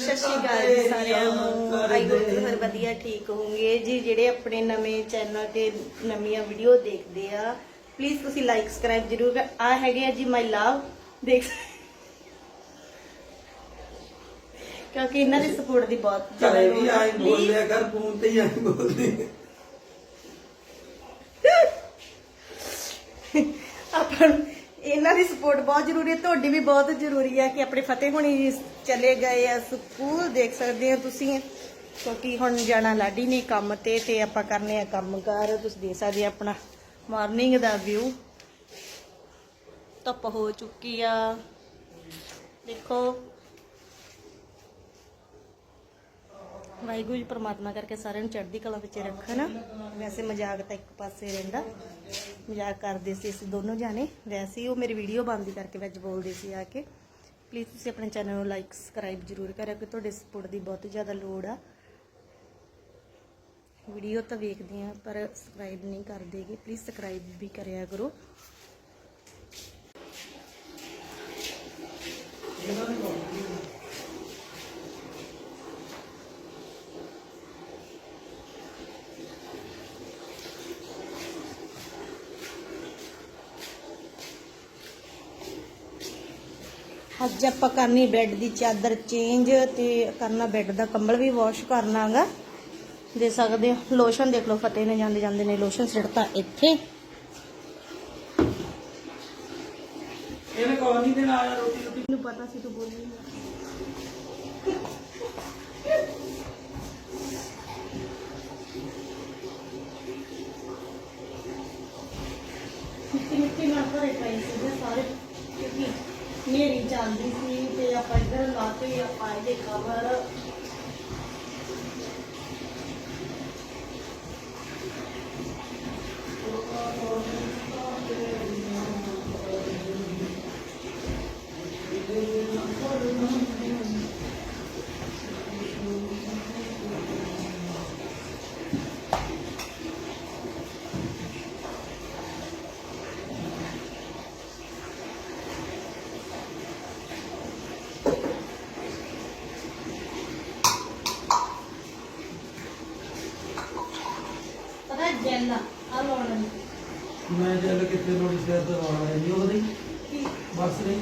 ਸਤਿ ਸ਼੍ਰੀ ਅਕਾਲ ਜੀ ਸਾਰਿਆਂ ਨੂੰ। ਆਈ ਹੋਪ ਤੁਸੀਂ ਵਧੀਆ ਠੀਕ ਹੋਵੋਗੇ। ਜੀ ਜਿਹੜੇ ਆਪਣੇ ਨਵੇਂ ਚੈਨਲ ਤੇ ਨਵੀਆਂ ਵੀਡੀਓ ਦੇਖਦੇ ਆ ਪਲੀਜ਼ ਤੁਸੀਂ ਲਾਈਕ ਸਬਸਕ੍ਰਾਈਬ ਜਰੂਰ ਆ ਹੈਗੇ ਆ ਜੀ ਮਾਈ ਲਵ ਦੇਖ ਕਿਉਂਕਿ ਇਹਨਾਂ ਦੀ ਸਪੋਰਟ ਦੀ ਬਹੁਤ ਘਰੇ ਵੀ। ਆਈ ਬੋਲ ਲਿਆ ਕਰ ਫੋਨ ਤੇ ਹੀ ਆਈ ਬੋਲਦੇ ਆਪਾਂ ਇਹਨਾਂ ਦੀ ਸਪੋਰਟ ਬਹੁਤ ਜ਼ਰੂਰੀ ਹੈ, ਤੁਹਾਡੀ ਵੀ ਬਹੁਤ ਜ਼ਰੂਰੀ ਹੈ ਕਿ ਆਪਣੇ ਫਤਿਹ ਹੁਣੀ ਚਲੇ ਗਏ ਆ, ਸਕੂਲ ਦੇਖ ਸਕਦੇ ਹੋ ਤੁਸੀਂ। ਕਿਉਂਕਿ ਹੁਣ ਜਾਣਾ ਲਾਡੀ ਨੇ ਕੰਮ ਤੇ ਤੇ ਆਪਾਂ ਕਰਨੇ ਆ ਕੰਮਕਾਰ। ਤੁਸੀਂ ਦੇਖ ਸਕਦੇ ਆਪਣਾ ਮਾਰਨਿੰਗ ਦਾ ਵਿਊ ਧੁੱਪ ਹੋ ਚੁੱਕੀ ਆ। ਦੇਖੋ ਵਾਹਿਗੁਰੂ ਜੀ ਪ੍ਰਮਾਤਮਾ ਕਰਕੇ ਸਾਰਿਆਂ ਨੂੰ ਚੜ੍ਹਦੀ ਕਲਾ ਵਿੱਚ ਰੱਖਣ। ਵੈਸੇ ਮਜ਼ਾਕ ਤਾਂ ਇੱਕ ਪਾਸੇ ਰਹਿੰਦਾ। ਮਜ਼ਾਕ ਕਰਦੇ ਸੀ ਅਸੀਂ ਦੋਨੋਂ ਜਾਣੇ। ਵੈਸੇ ਹੀ ਉਹ ਮੇਰੀ ਵੀਡੀਓ ਬੰਦ ਕਰਕੇ ਵਿੱਚ ਬੋਲਦੇ ਸੀ ਆ ਕੇ। ਪਲੀਜ਼ ਤੁਸੀਂ ਆਪਣੇ ਚੈਨਲ ਨੂੰ ਲਾਈਕ ਸਬਸਕ੍ਰਾਈਬ ਜ਼ਰੂਰ ਕਰਿਓ ਕਿ ਤੁਹਾਡੇ ਸਪੋਰਟ ਦੀ ਬਹੁਤ ਜ਼ਿਆਦਾ ਲੋੜ ਆ। ਵੀਡੀਓ ਤਾਂ ਵੇਖਦੇ ਆ ਪਰ ਸਬਸਕ੍ਰਾਈਬ ਨਹੀਂ ਕਰਦੇਗੇ ਪਲੀਜ਼ ਸਬਸਕ੍ਰਾਈਬ ਵੀ ਕਰਿਆ ਕਰੋ। ਅੱਜ ਆਪਾਂ ਕਰਨੀ ਬੈੱਡ ਦੀ ਚਾਦਰ ਚੇਂਜ ਤੇ ਕਰਨਾ ਬੈੱਡ ਦਾ ਕੰਬਲ ਵੀ ਵਾਸ਼ ਕਰਨਾਗਾ। ਦੇ ਸਕਦੇ ਹੋ ਲੋਸ਼ਨ ਦੇਖ ਲਓ ਫਤਿਹ ਨੇ ਜਾਂਦੇ ਜਾਂਦੇ ਨੇ ਲੋਸ਼ਨ ਸਿੱਟਤਾ ਇੱਥੇ। ਇਹਨੇ ਕੌਣ ਨਹੀਂ ਦੇਣਾ ਰੋਟੀ ਰੋਟੀ? ਮੈਨੂੰ ਪਤਾ ਸੀ ਤੂੰ ਬੋਲੀ ਮਿੱਟੀ ਮਿੱਟੀ ਨਾਲ ਭਰੇ ਪਏ ਸੀ ਸਾਰੇ। ਕਿਉਂਕਿ ਮੇਰੀ ਜਾਂਦੀ ਸੀ ਤੇ ਆਪਾਂ ਇੱਧਰ ਲਾਤੇ ਆਪਾਂ ਇਹਦੇ ਕਵਰ ਜੈਲ ਆ ਲਾਉਣਾ ਮੈਂ ਚੱਲ ਕਿੱਥੇ ਲੋੜੀ ਸਿਰ ਤੋਂ ਆਉਣਾ ਹੈ ਜੀ ਉਹਦੀ ਬਸ ਨਹੀਂ?